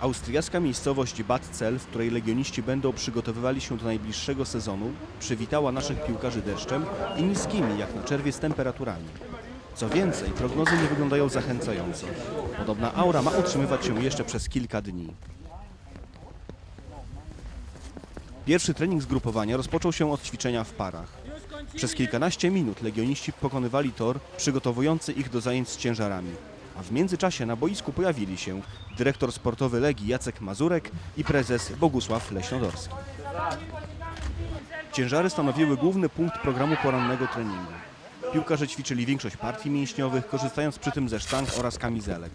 Austriacka miejscowość Bad Cell, w której legioniści będą przygotowywali się do najbliższego sezonu, przywitała naszych piłkarzy deszczem i niskimi jak na czerwiec temperaturami. Co więcej, prognozy nie wyglądają zachęcająco. Podobna aura ma utrzymywać się jeszcze przez kilka dni. Pierwszy trening zgrupowania rozpoczął się od ćwiczenia w parach. Przez kilkanaście minut legioniści pokonywali tor przygotowujący ich do zajęć z ciężarami. A w międzyczasie na boisku pojawili się dyrektor sportowy Legii Jacek Mazurek i prezes Bogusław Leśnodorski. Ciężary stanowiły główny punkt programu porannego treningu. Piłkarze ćwiczyli większość partii mięśniowych, korzystając przy tym ze sztang oraz kamizelek.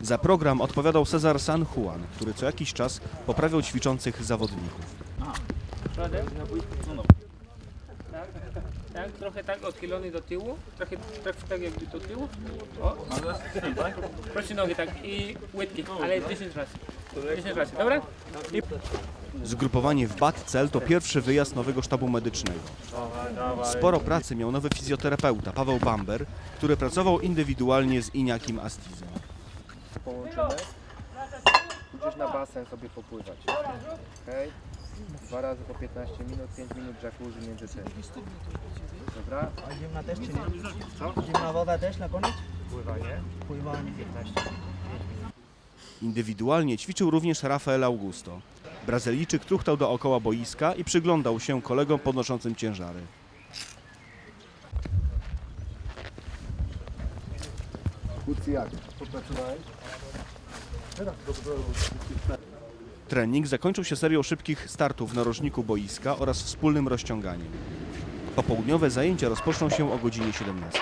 Za program odpowiadał Cezar San Juan, który co jakiś czas poprawiał ćwiczących zawodników. Tak, tak, trochę tak odchylony do tyłu, trochę, trochę tak jakby do tyłu. O. Proszę nogi tak i łydki, ale 10 razy. 10 razy, dobra? I Zgrupowanie w Bad Cel to pierwszy wyjazd nowego sztabu medycznego. Sporo pracy miał nowy fizjoterapeuta Paweł Bamber, który pracował indywidualnie z Iniakim Astizem. połączymy. Pójdziesz na basen sobie popływać. Okej? Dwa razy po 15 minut, 5 minut jacuzzi między tym. Dobra? A zimna też czy nie? Co? Zimna woda też na koniec? Pływanie. Pływanie. 15 Indywidualnie ćwiczył również Rafael Augusto. Brazylijczyk truchtał dookoła boiska i przyglądał się kolegom podnoszącym ciężary. Trening zakończył się serią szybkich startów w narożniku boiska oraz wspólnym rozciąganiem. Popołudniowe zajęcia rozpoczną się o godzinie 17.